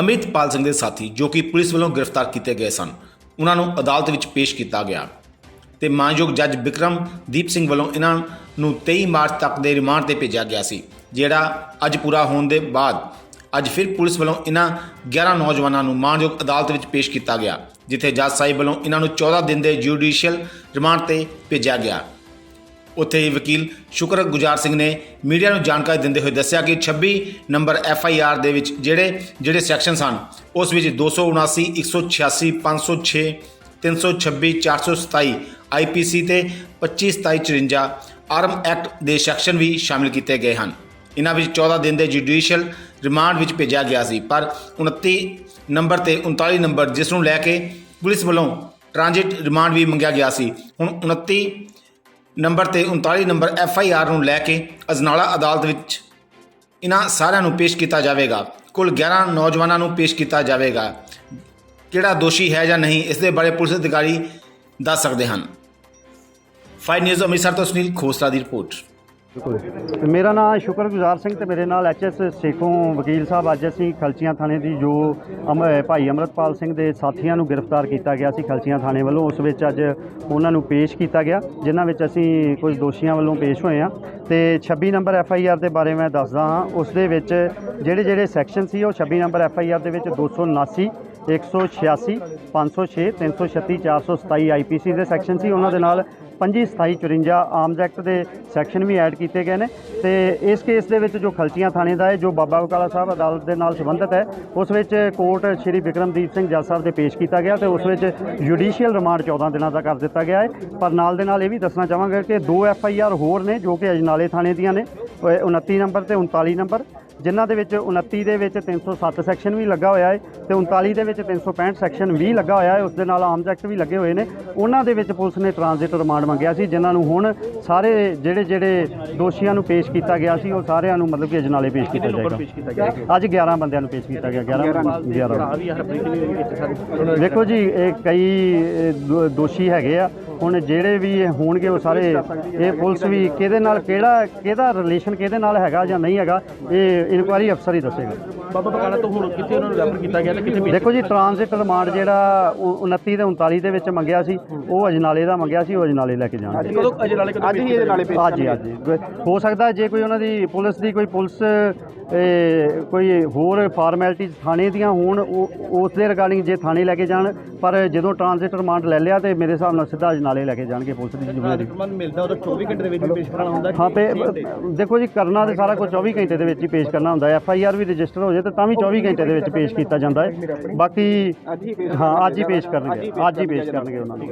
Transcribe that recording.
ਅਮਿਤਪਾਲ ਸਿੰਘ ਦੇ ਸਾਥੀ ਜੋ ਕਿ ਪੁਲਿਸ ਵੱਲੋਂ ਗ੍ਰਿਫਤਾਰ ਕੀਤੇ ਗਏ ਸਨ। ਉਹਨਾਂ ਨੂੰ ਅਦਾਲਤ ਵਿੱਚ ਪੇਸ਼ ਕੀਤਾ ਗਿਆ ਤੇ ਮਾਨਯੋਗ ਜੱਜ ਬਿਕਰਮਦੀਪ ਸਿੰਘ ਵੱਲੋਂ ਇਹਨਾਂ ਨੂੰ 23 ਮਾਰਚ ਤੱਕ ਦੇ ਰਿਮਾਂਡ ਤੇ ਭੇਜਿਆ ਗਿਆ ਸੀ, ਜਿਹੜਾ ਅੱਜ ਪੂਰਾ ਹੋਣ ਦੇ ਬਾਅਦ ਅੱਜ ਫਿਰ ਪੁਲਿਸ ਵੱਲੋਂ ਇਹਨਾਂ 11 ਨੌਜਵਾਨਾਂ ਨੂੰ ਮਾਨਯੋਗ ਅਦਾਲਤ ਵਿੱਚ ਪੇਸ਼ ਕੀਤਾ ਗਿਆ, ਜਿੱਥੇ ਜੱਜ ਸਾਹਿਬ ਵੱਲੋਂ ਇਹਨਾਂ ਨੂੰ 14 ਦਿਨ ਦੇ ਜੁਡੀਸ਼ੀਅਲ ਰਿਮਾਂਡ ਤੇ ਭੇਜਿਆ ਗਿਆ। ਉੱਥੇ ਹੀ ਵਕੀਲ ਸ਼ੁਕਰ ਗੁਜਾਰ ਸਿੰਘ ਨੇ ਮੀਡੀਆ ਨੂੰ ਜਾਣਕਾਰੀ ਦਿੰਦੇ ਹੋਏ ਦੱਸਿਆ ਕਿ 26 ਨੰਬਰ ਐਫ ਆਈ ਆਰ ਦੇ ਵਿੱਚ ਜਿਹੜੇ ਜਿਹੜੇ ਸੈਕਸ਼ਨ ਹਨ, ਉਸ ਵਿੱਚ 279 186 506 326 427 ਆਈਪੀਸੀ ਤੇ 25 27 54 ਆਰਮ ਐਕਟ ਦੇ ਸੈਕਸ਼ਨ ਵੀ ਸ਼ਾਮਿਲ ਕੀਤੇ ਗਏ ਹਨ। ਇਹਨਾਂ ਵਿੱਚ 14 ਦਿਨ ਦੇ ਜੁਡੀਸ਼ੀਅਲ ਰਿਮਾਂਡ ਵਿੱਚ ਭੇਜਿਆ ਗਿਆ ਸੀ, ਪਰ 29 ਨੰਬਰ ਤੇ 39 ਨੰਬਰ ਜਿਸ ਨੂੰ ਲੈ ਕੇ ਪੁਲਿਸ ਵੱਲੋਂ ਟ੍ਰਾਂਜ਼ਿਟ ਰਿਮਾਂਡ ਵੀ ਮੰਗਿਆ ਗਿਆ ਸੀ। ਹੁਣ 29 ਨੰਬਰ ਤੇ 39 ਨੰਬਰ ਐਫ ਆਈ ਆਰ ਨੂੰ ਲੈ ਕੇ ਅਜਨਾਲਾ ਅਦਾਲਤ ਵਿੱਚ ਇਹਨਾਂ ਸਾਰਿਆਂ ਨੂੰ ਪੇਸ਼ ਕੀਤਾ ਜਾਵੇਗਾ। ਕੁੱਲ 11 ਨੌਜਵਾਨਾਂ ਨੂੰ ਪੇਸ਼ ਕੀਤਾ ਜਾਵੇਗਾ। ਕਿਹੜਾ ਦੋਸ਼ੀ ਹੈ ਜਾਂ ਨਹੀਂ, ਇਸ ਦੇ ਬਾਰੇ ਪੁਲਿਸ ਅਧਿਕਾਰੀ ਦੱਸ ਸਕਦੇ ਹਨ। ਫਾਈਵ ਨਿਊਜ਼ ਅੰਮ੍ਰਿਤਸਰ ਤੋਂ ਸੁਨੀਲ ਖੋਸਲਾ ਦੀ ਰਿਪੋਰਟ। ਮੇਰਾ ਨਾਮ ਸ਼ੁਕਰਗੁਜ਼ਾਰ ਸਿੰਘ ਤੇ ਮੇਰੇ ਨਾਲ ਐਚਐਸ ਸੇਖੋਂ ਵਕੀਲ ਸਾਹਿਬ। ਅੱਜ ਅਸੀਂ ਖਲਚੀਆਂ ਥਾਣੇ ਦੀ ਜੋ ਅਮ- ਭਾਈ ਅਮਰਤਪਾਲ ਸਿੰਘ ਦੇ ਸਾਥੀਆਂ ਨੂੰ ਗ੍ਰਿਫਤਾਰ ਕੀਤਾ ਗਿਆ ਸੀ ਖਲਚੀਆਂ ਥਾਣੇ ਵੱਲੋਂ, ਉਸ ਵਿੱਚ ਅੱਜ ਉਹਨਾਂ ਨੂੰ ਪੇਸ਼ ਕੀਤਾ ਗਿਆ, ਜਿਨ੍ਹਾਂ ਵਿੱਚ ਅਸੀਂ ਕੁਝ ਦੋਸ਼ੀਆਂ ਵੱਲੋਂ ਪੇਸ਼ ਹੋਏ ਆ ਤੇ 26 ਨੰਬਰ ਐਫ ਆਈ ਆਰ ਦੇ ਬਾਰੇ ਮੈਂ ਦੱਸਦਾ ਹਾਂ। ਉਸ ਦੇ ਵਿੱਚ ਜਿਹੜੇ ਜਿਹੜੇ ਸੈਕਸ਼ਨ ਸੀ, ਉਹ 26 ਨੰਬਰ ਐਫ ਆਈ ਆਰ ਦੇ ਵਿੱਚ 279 186 506 336 427 ਆਈਪੀਸੀ ਦੇ ਸੈਕਸ਼ਨ ਸੀ। ਉਹਨਾਂ ਦੇ ਨਾਲ 25 27 54 ਆਰਮਜ਼ ਐਕਟ ਦੇ ਸੈਕਸ਼ਨ ਵੀ ਐਡ ਕੀਤੇ ਗਏ ਨੇ ਤੇ ਇਸ ਕੇਸ ਦੇ ਵਿੱਚ ਜੋ ਖਲਚੀਆਂ ਥਾਣੇ ਦਾ ਹੈ, ਜੋ ਬਾਬਾ ਬਕਾਲਾ ਸਾਹਿਬ ਅਦਾਲਤ ਦੇ ਨਾਲ ਸੰਬੰਧਿਤ ਹੈ, ਉਸ ਵਿੱਚ ਕੋਰਟ ਸ਼੍ਰੀ ਵਿਕਰਮਦੀਪ ਸਿੰਘ ਜੱਜ ਸਾਹਿਬ ਦੇ ਪੇਸ਼ ਕੀਤਾ ਗਿਆ ਤੇ ਉਸ ਵਿੱਚ ਜੁਡੀਸ਼ੀਅਲ ਰਿਮਾਂਡ 14 ਦਿਨਾਂ ਦਾ ਕਰ ਦਿੱਤਾ ਗਿਆ ਹੈ। ਪਰ ਨਾਲ ਦੇ ਨਾਲ ਇਹ ਵੀ ਦੱਸਣਾ ਚਾਹਾਂਗਾ ਕਿ ਦੋ ਐਫ ਆਈ ਆਰ ਹੋਰ ਨੇ ਜੋ ਕਿ ਅਜਨਾਲੇ ਥਾਣੇ ਦੀਆਂ ਨੇ ਉਹ 29 ਨੰਬਰ ਤੇ 39 ਨੰਬਰ ਜਿਨ੍ਹਾਂ ਦੇ ਵਿੱਚ 29 ਦੇ ਵਿੱਚ 307 ਸੈਕਸ਼ਨ ਵੀ ਲੱਗਾ ਹੋਇਆ ਹੈ ਤੇ 39 ਦੇ ਵਿੱਚ 365 ਸੈਕਸ਼ਨ ਵੀ ਲੱਗਾ ਹੋਇਆ ਹੈ। ਉਸ ਦੇ ਨਾਲ ਆਰਮਜ਼ ਐਕਟ ਵੀ ਲੱਗੇ ਹੋਏ ਨੇ। ਉਹਨਾਂ ਦੇ ਵਿੱਚ ਪੁਲਿਸ ਨੇ ਟ੍ਰਾਂਜ਼ਿਟ ਰਿਮਾਂਡ ਮੰਗਿਆ ਸੀ ਜਿਨ੍ਹਾਂ ਨੂੰ ਹੁਣ ਸਾਰੇ ਜਿਹੜੇ ਜਿਹੜੇ ਦੋਸ਼ੀਆਂ ਨੂੰ ਪੇਸ਼ ਕੀਤਾ ਗਿਆ ਸੀ ਉਹ ਸਾਰਿਆਂ ਨੂੰ ਮਤਲਬ ਕਿ ਅਜਨਾਲੇ ਪੇਸ਼ ਕੀਤਾ ਜਾਏਗਾ। ਅੱਜ 11 ਬੰਦਿਆਂ ਨੂੰ ਪੇਸ਼ ਕੀਤਾ ਗਿਆ 11 11 ਦੇਖੋ ਜੀ ਇਹ ਕਈ ਦੋਸ਼ੀ ਹੈਗੇ ਆ। ਹੁਣ ਜਿਹੜੇ ਵੀ ਇਹ ਹੋਣਗੇ ਉਹ ਸਾਰੇ ਇਹ ਪੁਲਿਸ ਵੀ ਕਿਹਦੇ ਨਾਲ ਕਿਹੜਾ ਕਿਹਦਾ ਰਿਲੇਸ਼ਨ ਕਿਹਦੇ ਨਾਲ ਹੈਗਾ ਜਾਂ ਨਹੀਂ ਹੈਗਾ ਇਹ ਇਨਕੁਆਇਰੀ ਅਫਸਰ ਹੀ ਦੱਸੇਗਾ। ਬਾਬਾ ਬਕਾਲਾ ਤੋਂ ਹੁਣ ਕਿੱਥੇ ਉਹਨਾਂ ਨੂੰ ਰੈਫਰ ਕੀਤਾ ਗਿਆ ਤੇ ਕਿੱਥੇ ਦੇਖੋ ਜੀ ਟ੍ਰਾਂਜ਼ਿਟ ਰਿਮਾਂਡ ਜਿਹੜਾ ਉਹ 29 ਤੇ 39 ਦੇ ਵਿੱਚ ਮੰਗਿਆ ਸੀ ਉਹ ਅਜਨਾਲੇ ਦਾ ਮੰਗਿਆ ਸੀ ਉਹ ਅਜਨਾਲੇ ਲੈ ਕੇ ਜਾਣਗੇ। ਕਦੋਂ ਅਜੇ ਨਾਲੇ ਕਦੋਂ ਅੱਜ ਹੀ ਇਹਦੇ ਨਾਲੇ ਪੇਸ਼ ਹਾਂਜੀ ਹਾਂਜੀ। ਹੋ ਸਕਦਾ ਜੇ ਕੋਈ ਉਹਨਾਂ ਦੀ ਪੁਲਿਸ ਦੀ ਕੋਈ ਪੁਲਿਸ ਇਹ, ਕੋਈ ਹੋਰ ਫਾਰਮੈਲਿਟੀਜ਼ ਥਾਣੇ ਦੀਆਂ ਹੋਣ ਉਹ ਉਸ ਦੇ ਰਿਗਾਰਡਿੰਗ ਜੇ ਥਾਣੇ ਲੈ ਕੇ ਜਾਣ ਪਰ ਜਦੋਂ ਟ੍ਰਾਂਜ਼ਿਟ ਰਿਮਾਂਡ ਲੈ ਲਿਆ ਤੇ ਮੇਰੇ ਹਿਸਾਬ ਨਾਲ ਸਿੱਧਾ ਅਜਨਾਲੇ ਲੈ ਕੇ ਜਾਣਗੇ ਪੁਲਿਸ ਦੀ ਜ਼ਿੰਮੇਵਾਰੀ। ਮਿਲਦਾ ਉਹ 24 ਘੰਟੇ ਦੇ ਵਿੱਚ ਪੇਸ਼ ਕਰਾਉਣਾ ਹੁੰਦਾ ਹਾਂ ਦੇਖੋ ਜੀ ਕਰਨਾ ਤੇ ਸਾਰਾ ਕੁਝ 24 ਘੰਟੇ ਦੇ ਵਿੱਚ ਹੀ ਪੇਸ਼ ਕਰਨਾ ਹੁੰਦਾ ਹੈ। ਐਫ ਆਈ ਆਰ ਵੀ ਰਜਿਸਟਰ ਹੋ ਜਾਏ ਤਾਂ ਤਾਂ ਵੀ 24 ਘੰਟੇ ਦੇ ਵਿੱਚ ਪੇਸ਼ ਕੀਤਾ ਜਾਂਦਾ ਹੈ। ਬਾਕੀ ਹਾਂ ਅੱਜ ਹੀ ਪੇਸ਼ ਕਰਨਗੇ। ਅੱਜ ਹੀ ਪੇਸ਼ ਕਰਨਗੇ ਉਹਨਾਂ ਨੂੰ।